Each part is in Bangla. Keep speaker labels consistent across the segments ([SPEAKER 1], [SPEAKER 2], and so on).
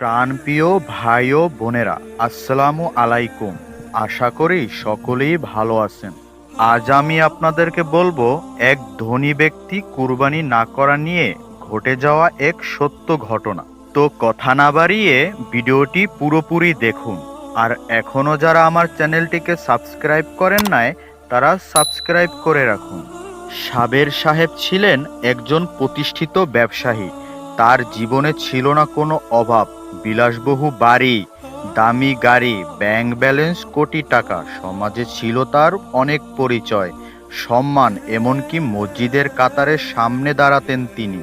[SPEAKER 1] প্রাণপ্রিয় ভাই ও বোনেরা, আসসালামু আলাইকুম। আশা করি সকলেই ভালো আছেন। আজ আমি আপনাদেরকে বলব, এক ধনী ব্যক্তি কুরবানি না করা নিয়ে ঘটে যাওয়া এক সত্য ঘটনা। তো কথা না বাড়িয়ে ভিডিওটি পুরোপুরি দেখুন। আর এখনও যারা আমার চ্যানেলটিকে সাবস্ক্রাইব করেন নাই, তারা সাবস্ক্রাইব করে রাখুন। সাবের সাহেব ছিলেন একজন প্রতিষ্ঠিত ব্যবসায়ী। তার জীবনে ছিল না কোনো অভাব। বিলাসবহু বাড়ি, দামি গাড়ি ব্যাংক ব্যালেন্স কোটি টাকা। সমাজে ছিল তার অনেক পরিচয়, সম্মান, এমনকি মসজিদের কাতারের সামনে দাঁড়াতেন তিনি।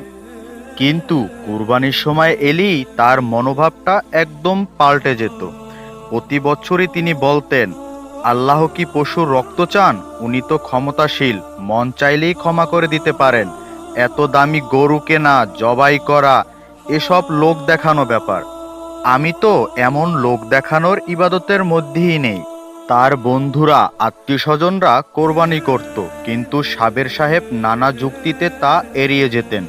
[SPEAKER 1] কিন্তু কুরবানির সময় এলেই তার মনোভাবটা একদম পাল্টে যেত। প্রতি বছরই তিনি বলতেন, আল্লাহ কি পশুর রক্ত চান? উনি তো ক্ষমতাশীল, মন চাইলেই ক্ষমা করে দিতে পারেন। এত দামি গরু কেনা, জবাই করা, এসব লোক দেখানো ব্যাপার। আমি তো এমন লোক দেখানোর ইবাদতের মধ্যেই নেই। তার বন্ধুরা আত্মীয় স্বজনরা কোরবানি করত, কিন্তু সাবের সাহেব নানা যুক্তিতে তা এড়িয়ে যেতেন।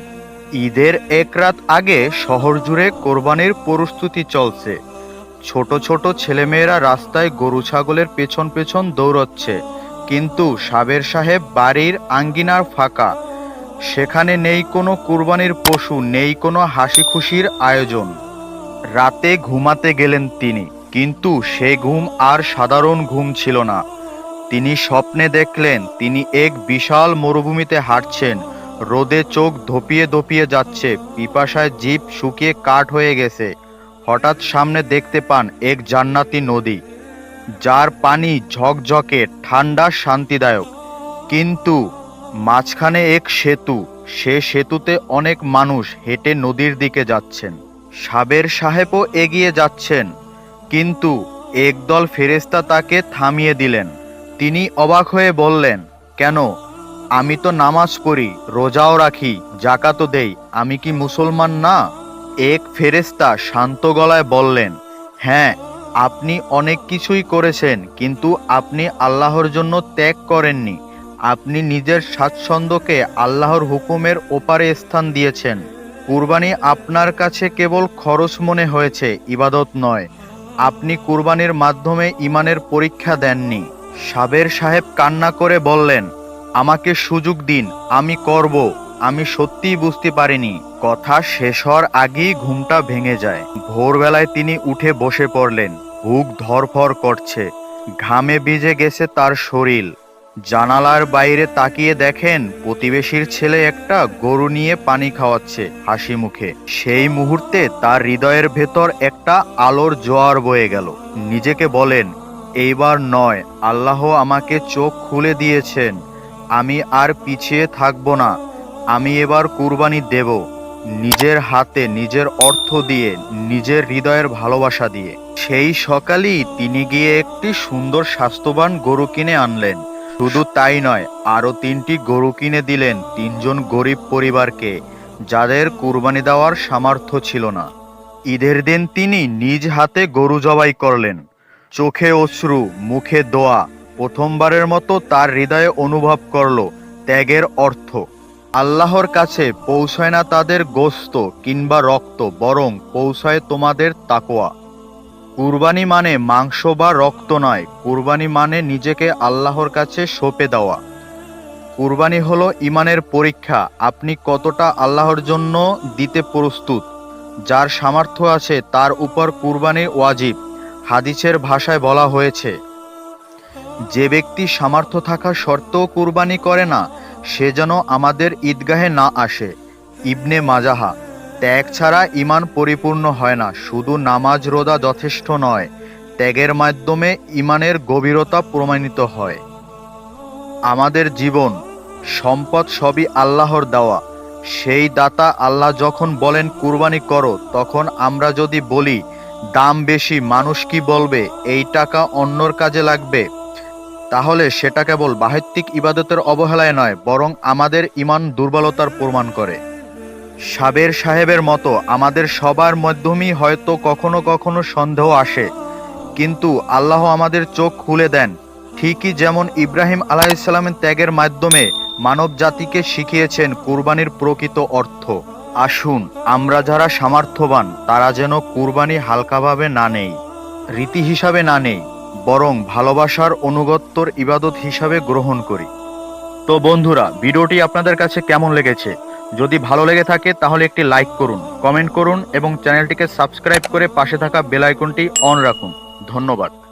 [SPEAKER 1] ঈদের এক রাত আগে শহর জুড়ে কোরবানির প্রস্তুতি চলছে। ছোট ছোট ছেলেমেয়েরা রাস্তায় গরু ছাগলের পেছন পেছন দৌড়চ্ছে, কিন্তু সাবের সাহেব বাড়ির আঙ্গিনার ফাঁকা। সেখানে নেই কোনো কুরবানির পশু, নেই কোনো হাসি খুশির আয়োজন। রাতে ঘুমাতে গেলেন তিনি, কিন্তু সে ঘুম আর সাধারণ ঘুম ছিল না। তিনি স্বপ্নে দেখলেন, তিনি এক বিশাল মরুভূমিতে হাঁটছেন, রোদে চোখ ধপিয়ে ধপিয়ে যাচ্ছে, পিপাসায় জিভ শুকিয়ে কাঠ হয়ে গেছে। হঠাৎ সামনে দেখতে পান এক জান্নাতি নদী, যার পানি ঝকঝকে, ঠান্ডা, শান্তিদায়ক। কিন্তু মাঝখানে এক সেতু, সে সেতুতে অনেক মানুষ হেঁটে নদীর দিকে যাচ্ছেন। সাবের সাহেবও এগিয়ে যাচ্ছেন, কিন্তু একদল ফেরেস্তা তাকে থামিয়ে দিলেন। তিনি অবাক হয়ে বললেন, কেন? আমি তো নামাজ পড়ি, রোজাও রাখি জাকাতও দেই, আমি কি মুসলমান না? এক ফেরেস্তা শান্ত গলায় বললেন হ্যাঁ আপনি অনেক কিছুই করেছেন, কিন্তু আপনি আল্লাহর জন্য ত্যাগ করেননি। আপনি নিজের স্বাচ্ছন্দ্যকে আল্লাহর হুকুমের ওপারে স্থান দিয়েছেন। কুরবানি আপনার কাছে কেবল খরচ মনে হয়েছে, ইবাদত নয়। আপনি কুরবানির মাধ্যমে ইমানের পরীক্ষা দেননি। সাবের সাহেব কান্না করে বললেন, আমাকে সুযোগ দিন, আমি করব। আমি সত্যিই বুঝতে পারিনি। কথা শেষ হওয়ার আগেই ঘুমটা ভেঙে যায়। ভোরবেলায় তিনি উঠে বসে পড়লেন। বুক ধরফর করছে। ঘামে ভিজে গেছে তার শরীর। জানালার বাইরে তাকিয়ে দেখেন প্রতিবেশীর ছেলে একটা গরু নিয়ে পানি খাওয়াচ্ছে হাসি মুখে। সেই মুহূর্তে তার হৃদয়ের ভেতর একটা আলোর জোয়ার বয়ে গেল। নিজেকে বলেন, এইবার নয়, আল্লাহ আমাকে চোখ খুলে দিয়েছেন। আমি আর পিছিয়ে থাকব না। আমি এবার কুরবানি দেব নিজের হাতে, নিজের অর্থ দিয়ে, নিজের হৃদয়ের ভালোবাসা দিয়ে। সেই সকালেই তিনি গিয়ে একটি সুন্দর স্বাস্থ্যবান গরু কিনে আনলেন। শুধু তাই নয়, আরও তিনটি গরু কিনে দিলেন তিনজন গরিব পরিবারকে, যাদের কুরবানি দেওয়ার সামর্থ্য ছিল না। ঈদের দিন তিনি নিজ হাতে গরু জবাই করলেন। চোখে অশ্রু, মুখে দোয়া, প্রথমবারের মতো তার হৃদয়ে অনুভব করল ত্যাগের অর্থ। আল্লাহর কাছে পৌঁছায় না তাদের গোস্ত কিংবা রক্ত, বরং পৌঁছায় তোমাদের তাকোয়া কুরবানি মানে মাংস বা রক্ত নয়। কুরবানি মানে নিজেকে আল্লাহর কাছে সঁপে দেওয়া। কুরবানি হলো ইমানের পরীক্ষা। আপনি কতটা আল্লাহর জন্য দিতে প্রস্তুত, যার সামর্থ্য আছে তার উপর কুরবানি ওয়াজিব, হাদিসের ভাষায় বলা হয়েছে। যে ব্যক্তি সামর্থ্য থাকা সত্ত্বেও কুরবানি করে না, সে যেন আমাদের ঈদগাহে না আসে। ইবনে মাজাহা ত্যাগ ছাড়া ইমান পরিপূর্ণ হয় না, শুধু নামাজ রোদা যথেষ্ট নয়, ত্যাগের মাধ্যমে ইমানের গভীরতা প্রমাণিত হয়। আমাদের জীবন, সম্পদ সবই আল্লাহর দেওয়া, সেই দাতা আল্লাহ যখন বলেন, কুরবানি করো, তখন আমরা যদি বলি, দাম বেশি, মানুষ কি বলবে, এই টাকা অন্যর কাজে লাগবে? তাহলে সেটা কেবল বাহিত্বিক ইবাদতের অবহেলায় নয়, বরং আমাদের ইমান দুর্বলতার প্রমাণ করে। সাবের সাহেবের মতো আমাদের সবার মাধ্যমেই হয়তো কখনো কখনো সন্দেহ আসে। কিন্তু আল্লাহ আমাদের চোখ খুলে দেন, ঠিকই যেমন ইব্রাহিম আলাইসাল্লামের ত্যাগের মাধ্যমে মানব জাতিকে শিখিয়েছেন কুরবানির প্রকৃত অর্থ। আসুন, আমরা যারা সামর্থ্যবান, তারা যেন কুরবানি হালকাভাবে না নেই, রীতি হিসাবে না নেই, বরং ভালোবাসার অনুগত্যর ইবাদত হিসাবে গ্রহণ করি। তো বন্ধুরা, ভিডিওটি আপনাদের কাছে কেমন লেগেছে? যদি ভালো লেগে থাকে, তাহলে একটি লাইক করুন কমেন্ট করুন এবং চ্যানেলটিকে সাবস্ক্রাইব করে পাশে থাকা বেল আইকনটি অন রাখুন। ধন্যবাদ।